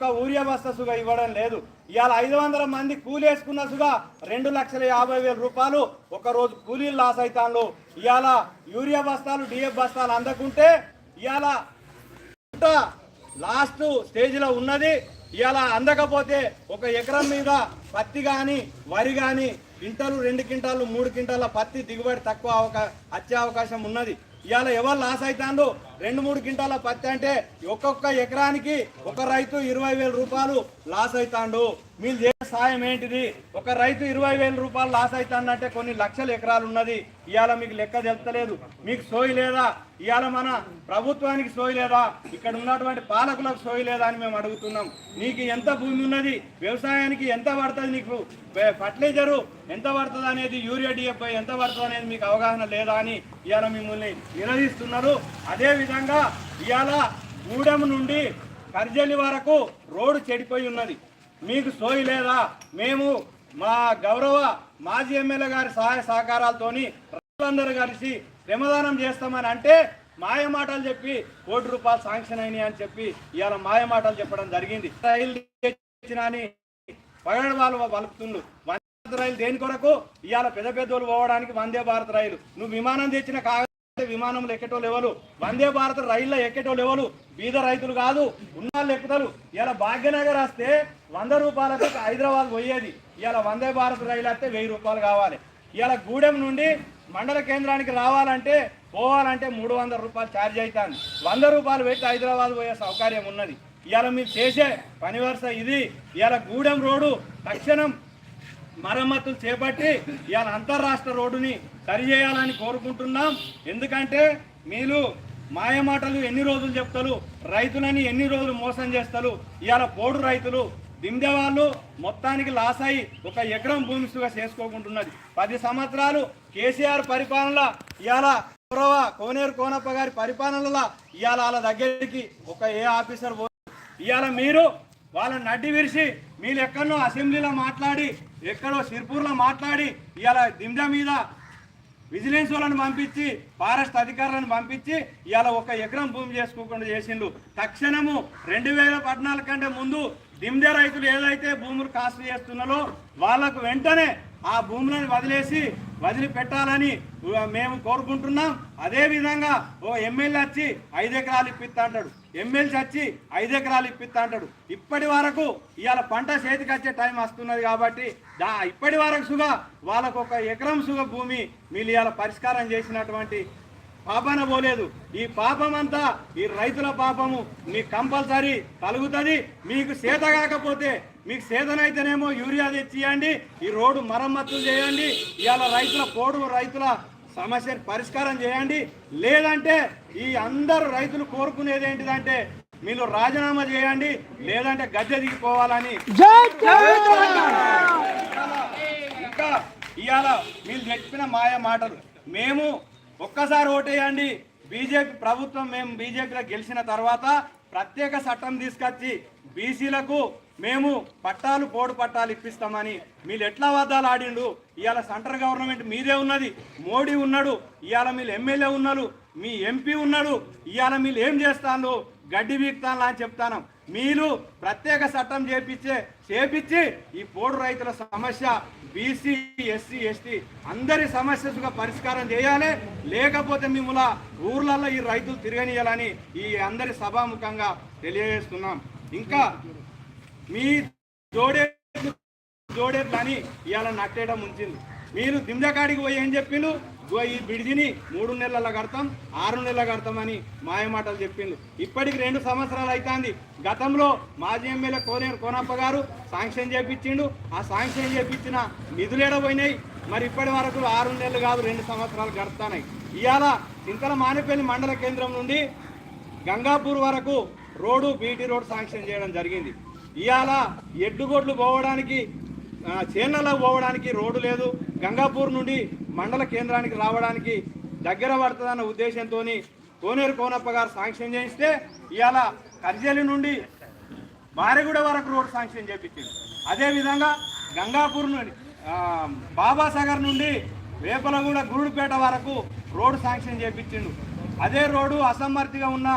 ఒక్క ఊరియా బస్తా సుగా ఇవ్వడం లేదు. ఇవాళ ఐదు వందల మంది కూలి వేసుకున్న సుగా రెండు లక్షల యాభై వేల రూపాయలు ఒక రోజు కూలీలు లాస్ అవుతాను ఇవాళ యూరియా బస్తాలు డిఎఫ్ బస్తాలు అందకుంటే ఇవాళ ఇంకా లాస్ట్ స్టేజ్లో ఉన్నది. ఇవాళ అందకపోతే ఒక ఎకరం మీద పత్తి కానీ వరి కానీ క్వింటాలు రెండు క్వింటాలు మూడు క్వింటాల పత్తి దిగుబడి తక్కువ అవకా వచ్చే అవకాశం ఉన్నది. ఇవాళ ఎవరు లాస్ అవుతాండు రెండు మూడు క్వింటాల పత్తి అంటే ఒక్కొక్క ఎకరానికి ఒక రైతు ఇరవై వేల రూపాయలు లాస్ అవుతాండు మీరు చేసే సాయం ఏంటిది? ఒక రైతు ఇరవై వేల రూపాయలు లాస్ అవుతాండంటే కొన్ని లక్షల ఎకరాలు ఉన్నది. ఇవాళ మీకు లెక్క తెలుస్తలేదు. మీకు సోయి లేదా? ఇవాళ మన ప్రభుత్వానికి సోయి లేదా? ఇక్కడ ఉన్నటువంటి పాలకులకు సోయి లేదా అని మేము అడుగుతున్నాం. నీకు ఎంత భూమి ఉన్నది? వ్యవసాయానికి ఎంత పడుతుంది నీకు? ఫర్టిలైజరు ఎంత పడుతుంది అనేది యూరియా డిఎఫ్ఐ ఎంత పడుతుంది అనేది మీకు అవగాహన లేదా అని ఇవాళ మిమ్మల్ని నిలదీస్తున్నారు. అదే విధంగా ఇవాళ గూడెం నుండి కర్జలి వరకు రోడ్డు చెడిపోయి ఉన్నది. మీకు సోయి లేదా? మేము మా గౌరవ మాజీ ఎమ్మెల్యే గారి సహాయ సహకారాలతోని రైతులందరూ కలిసి శ్రమదానం చేస్తామని అంటే మాయ మాటలు చెప్పి కోటి రూపాయలు శాంక్షన్ అయినాయి అని చెప్పి ఇవాళ మాయ మాటలు చెప్పడం జరిగింది. రైలు అని పగడ వాళ్ళు వలుపుతుండ్రు వందే భారత్ రైలు దేని కొరకు? ఇవాళ పెద్ద పెద్దోళ్ళు పోవడానికి వందే భారత్ రైలు. నువ్వు విమానం తెచ్చిన కాగ విమానంలో ఎక్కేటోళ్ళు ఎవరు? వందే భారత్ రైల్లో ఎక్కేటోళ్ళు ఎవరు? బీద రైతులు కాదు. ఉన్నాళ్ళు ఎక్కుతారు ఇలా భాగ్యనగర్ వస్తే వంద రూపాయలకు హైదరాబాద్ పోయేది. ఇలా వందే భారత్ రైలు వస్తే వెయ్యి రూపాయలు కావాలి. ఇలా గూడెం నుండి మండల కేంద్రానికి రావాలంటే పోవాలంటే మూడు వందల రూపాయలు ఛార్జ్ అవుతాను వంద రూపాయలు పెట్టి హైదరాబాద్ పోయే సౌకర్యం ఉన్నది. ఇవాళ మీరు చేసే పని వరుస ఇది. ఇవాళ గూడెం రోడ్డు తక్షణం మరమ్మతులు చేపట్టి ఇవాళ అంతర్రాష్ట్ర రోడ్డుని సరిచేయాలని కోరుకుంటున్నాం. ఎందుకంటే మీరు మాయమాటలు ఎన్ని రోజులు చెప్తారు రైతులని ఎన్ని రోజులు మోసం చేస్తారు ఇవాళ పోడు రైతులు దిండే వాళ్ళు మొత్తానికి లాస్ అయి ఒక ఎకరం భూమిస్తుగా చేసుకోకుంటున్నది. పది సంవత్సరాలు కేసీఆర్ పరిపాలన ఇవాళ గౌరవ కోనేరు కోనప్ప గారి పరిపాలనలో ఇవాళ వాళ్ళ దగ్గరికి ఒక ఏ ఆఫీసర్ పో ఇవాళ మీరు వాళ్ళని నడ్డి విరిసి మీరు ఎక్కడో అసెంబ్లీలో మాట్లాడి ఎక్కడో సిర్పూర్లో మాట్లాడి ఇవాళ దిమ్జా మీద విజిలెన్స్ వాళ్ళని పంపించి ఫారెస్ట్ అధికారులను పంపించి ఇవాళ ఒక ఎకరం భూమి చేసుకోకుండా చేసిండు తక్షణము రెండు వేల పద్నాలుగు కంటే ముందు దిమ్దే రైతులు ఏదైతే భూములు కాస్ట్ చేస్తున్నారో వాళ్ళకు వెంటనే ఆ భూములను వదిలేసి వదిలిపెట్టాలని మేము కోరుకుంటున్నాం. అదే విధంగా ఓ ఎమ్మెల్యే వచ్చి ఐదు ఎకరాలు ఇప్పిస్తా అంటాడు. ఎమ్మెల్సీ వచ్చి ఐదు ఎకరాలు ఇప్పిస్తా అంటాడు. ఇప్పటి వరకు ఇవాళ పంట చేతికి వచ్చే టైం వస్తున్నది కాబట్టి దా ఇప్పటి వరకు సుగ వాళ్ళకు ఒక ఎకరం సుగ భూమి మీరు ఇవాళ పరిష్కారం చేసినటువంటి పాపన పోలేదు. ఈ పాపం అంతా ఈ రైతుల పాపము మీకు కంపల్సరీ కలుగుతుంది. మీకు సేత కాకపోతే మీకు సేదనైతేనేమో యూరియా తెచ్చియండి. ఈ రోడ్డు మరమ్మతులు చేయండి. ఇవాళ రైతుల పోడు రైతుల సమస్యను పరిష్కారం చేయండి. లేదంటే ఈ అందరు రైతులు కోరుకునేది ఏంటిదంటే మీరు రాజీనామా చేయండి లేదంటే గద్దె దిగిపోవాలని ఇంకా ఇవాళ మీరు చెప్పిన మాయ మాటలు. మేము ఒక్కసారి ఓటేయండి. బీజేపీ ప్రభుత్వం మేము బీజేపీలో గెలిచిన తర్వాత ప్రత్యేక చట్టం తీసుకొచ్చి బీసీలకు మేము పట్టాలు పోడు పట్టాలు ఇప్పిస్తామని. మీరు ఎట్లా వద్దాలు ఆడిండు ఇవాళ సెంట్రల్ గవర్నమెంట్ మీదే ఉన్నది. మోడీ ఉన్నాడు ఇవాళ మీరు ఎమ్మెల్యే ఉన్నారు మీ ఎంపీ ఉన్నాడు. ఇవాళ మీరు ఏం చేస్తాను గడ్డి బీక్తాను అని చెప్తాను. మీరు ప్రత్యేక చట్టం చేపించే చేపించి ఈ పోడు రైతుల సమస్య బీసీ ఎస్సీ ఎస్టీ అందరి సమస్యగా పరిష్కారం చేయాలి. లేకపోతే మిమ్మల్ని ఊర్లలో ఈ రైతులు తిరగనియాలని ఈ అందరి సభాముఖంగా తెలియజేస్తున్నాం. ఇంకా మీ జోడేట్లు జోడేట్లు అని ఇవాళ నట్టేయడం ఉంచింది మీరు దిమ్జకాడికి పోయి ఏం చెప్పిండు ఈ బిడిజిని మూడు నెలల కడతాం ఆరు నెలల కడతామని మాయమాటలు చెప్పిండు. ఇప్పటికి రెండు సంవత్సరాలు అవుతుంది గతంలో మాజీ ఎమ్మెల్యే కోనేరు కోనప్ప గారు శాంక్షన్ చేపించిండు. ఆ శాంక్షన్ చేపించిన నిధులేడ పోయినాయి? మరి ఇప్పటి వరకు ఆరు నెలలు కాదు రెండు సంవత్సరాలు గడుతున్నాయి ఇవాళ చింతల మానేపల్లి మండల కేంద్రం నుండి గంగాపూర్ వరకు రోడ్డు బీటీ రోడ్ శాంక్షన్ చేయడం జరిగింది. ఇవాళ ఎడ్డుగొడ్లు పోవడానికి చేనలో పోవడానికి రోడ్డు లేదు. గంగాపూర్ నుండి మండల కేంద్రానికి రావడానికి దగ్గర పడుతుందన్న ఉద్దేశంతో కోనేరు కోనప్ప గారు శాంక్షన్ చేయిస్తే ఇవాళ కర్జలి నుండి మారెగూడ వరకు రోడ్డు శాంక్షన్ చేయించింది అదేవిధంగా గంగాపూర్ నుండి బాబాసాగర్ నుండి వేపలగూడ గురుడుపేట వరకు రోడ్డు శాంక్షన్ చేయించిండు అదే రోడ్డు అసమర్థిగా ఉన్న